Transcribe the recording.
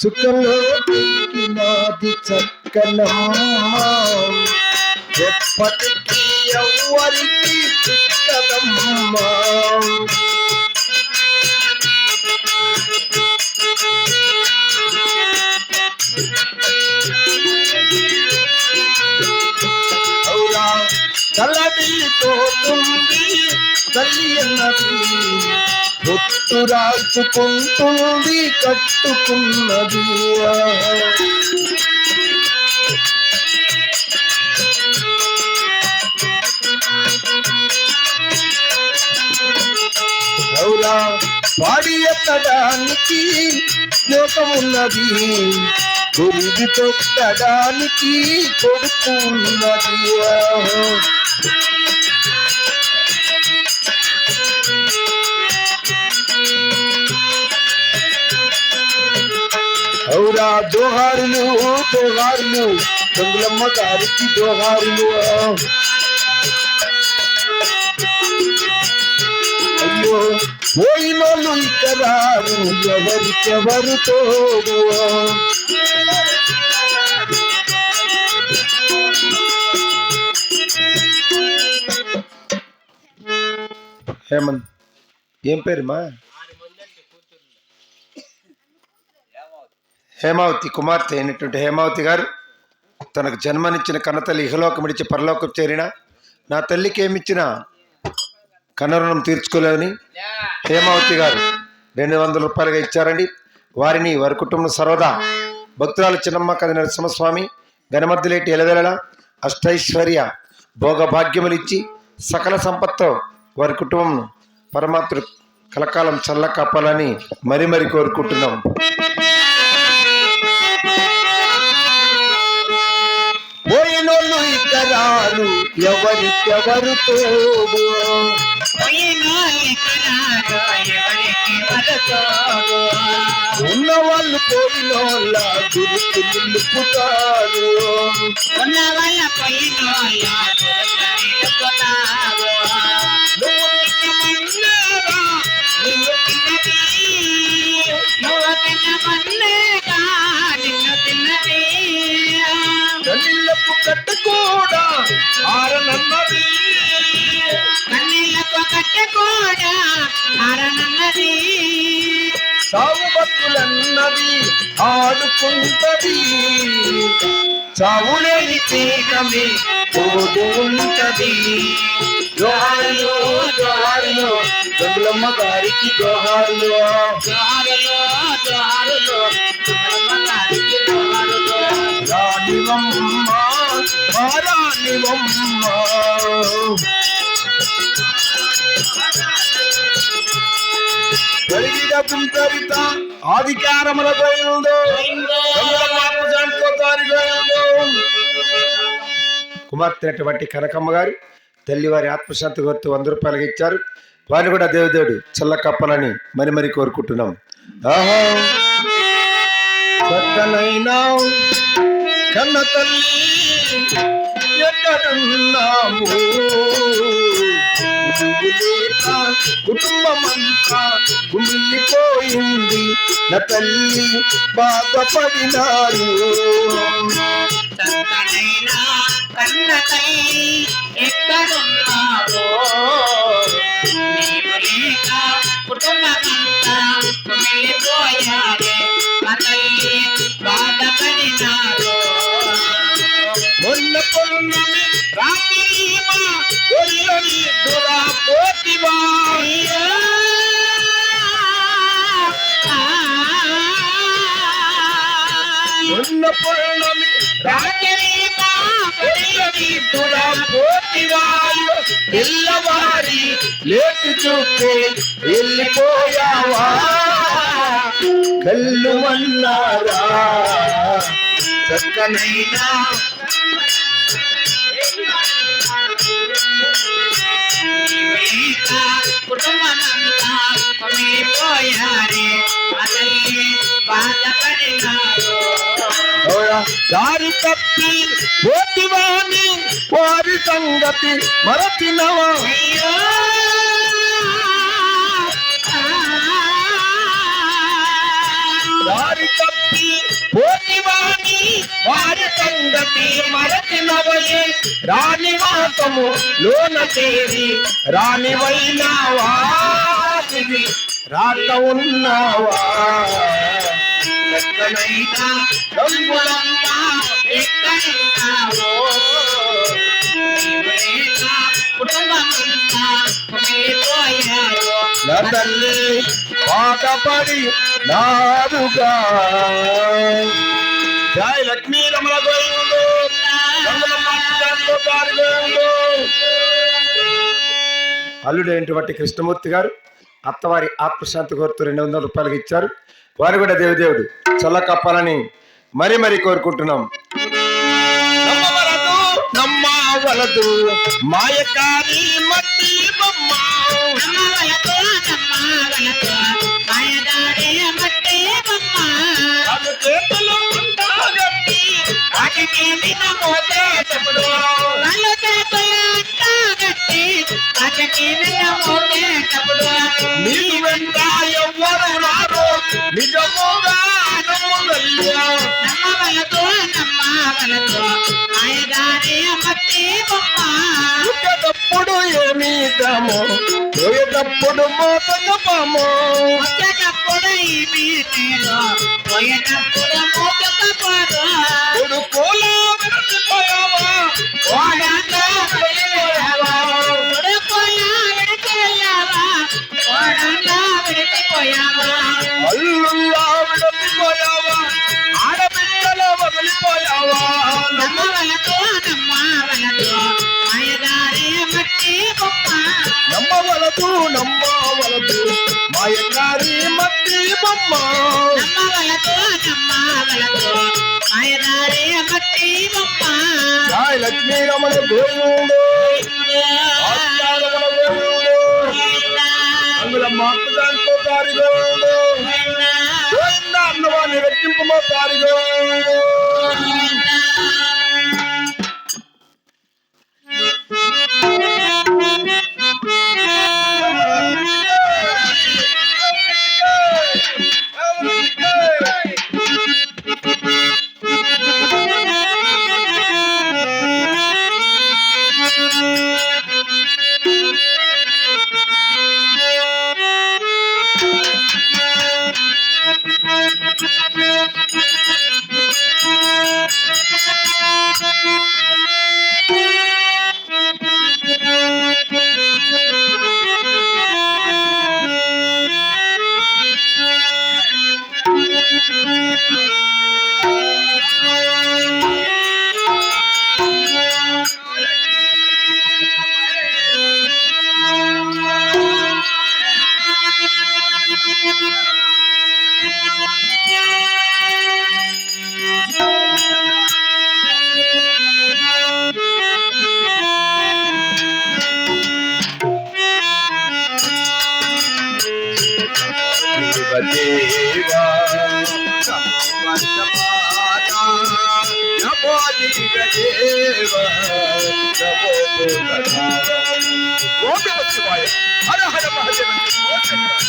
చుక్కలో నాది చక్కనమ్మ ఎప్పటికీ ఎవ్వరికి చిక్కదమ్మా అవునా తలడిల్లిపోతుంది తల్లి అన్నది పొత్తు రాల్చుకుంటుంది కట్టుకున్నది అవురా వాడి ఎత్తడానికి లోకమున్నది గురిది తొక్కడానికి కొడుకు ఉన్నది అవురా దోహారులు. గంగులమ్మ గారికి దోహారులు. అయ్యో పోయినోళ్ళు ఇక రారు ఎవరికెవరు తోడు. హేమంత్ ఏం పేరుమా? హేమావతి కుమార్తె అయినటువంటి హేమావతి గారు తనకు జన్మనిచ్చిన కన్నతల్లి ఇహలోకం పరలోకం చేరిన నా తల్లికి ఏమిచ్చిన కన్నరుణం తీర్చుకోలేదని హేమావతి గారు రెండు వందల రూపాయలుగా ఇచ్చారండి. వారిని వారి కుటుంబం సర్వదా భక్తురాలు చిన్నమ్మ కది నరసింహస్వామి గణమద్దులేటి ఎలవెలల అష్టైశ్వర్య భోగభాగ్యములు ఇచ్చి సకల సంపత్తో వారి కుటుంబం పరమాత్ముడు కలకాలం చల్ల కప్పాలని మరి మరి కోరుకుంటున్నాం. ఇతరాలు ఎవరికెవరు తోడు ఉన్న వాళ్ళు పోయినోళ్ళ గుర్తు నిలుపుతారు కన్నీళ్ళకు కూడా ఆరనన్నది. సాగు బతులన్నది ఆడుకుంటది. చావులేని తీగమే తోడు ఉంటది. జోహారులు జోహారులు గంగులమ్మ గారికి జోహారులు. రాణివమ్మ మా రాణివమ్మ కలిగిన పుంతరిత ఆధికారముల గోయిందో కుమార్తె అటువంటి కనకమ్మ గారు తల్లివారి ఆత్మశాంతి కోరుతూ వంద రూపాయలకి ఇచ్చారు. వారిని కూడా దేవదేవుడు చల్ల కప్పాలని మరి మరి కోరుకుంటున్నాం. ఆహా! కన్న తల్లి ఎక్కడున్నాము కుటుంబమంతా కుమిలిపోయింది. నా తల్లి బాధపడినారు. కన్న తల్లి పిల్లవారి లేచి చూస్తే వెళ్ళిపోయావా? కళ్ళు అన్నారా చక్కనైనా కుటుంబమంతా కుమిలిపోయారే మా తల్లి బాధపడినారు అవునా? దారి తప్పి పోతివాని వారి సంగతి మరచినవా అయ్యో దారి తప్పి పోతివాని వారి సంగతి మరచినవయే. రాని వాసము లోన చేరి రానివైన వైనావా రాక ఉన్నావా? ఎక్కడైనా రంగులంతా ఎక్కడున్నావో నా తల్లి పాటపడి నాదుగా. జై లక్ష్మీ రమణ గోవిందు అల్లుడైనటువంటి కృష్ణమూర్తి గారు అత్తవారి ఆత్మశాంతి కోరుతూ రెండు వందల రూపాయలకి ఇచ్చారు. వారు కూడా దేవదేవుడు. చల్ల కప్పాలని మరీ మరీ కోరుకుంటున్నాం. నమ్మవలదు మాయకారి మట్టి బొమ్మ. నమ్మవలదు నమ్మవలదు. మాయదారి వాటికి వినమోతే చెప్పుడు కళ్ళు చేతులు అంటాగట్టి వాటికి వినమోతేటప్పుడు నీ వెంట ఎవ్వరు రారు నిజముగా నమ్ముదయ్యా నమ్మవలతో నమ్మవలతో మాయదారి మట్టి బొమ్మ మోసము వచ్చేటప్పుడు ఈ మీరు పోయేటప్పుడు మోసకపోరు నమ్మవలదు నమ్మవలదు మాయకారి మట్టి బొమ్మ నమ్మవలతో నమ్మవలతో మాయదారి మట్టి బొమ్మ జయ లక్ష్మీ రమణ గోవిందు ఆచార్యముల గోవిందు అందులో మాకు దాంట్లో దారి గోవిందు గోవింద అన్నవాన్ని రెట్టింపు దారి Govindu Thank you. Deva Deva శివాయ హర హర మహాదేవ ఓం శంకర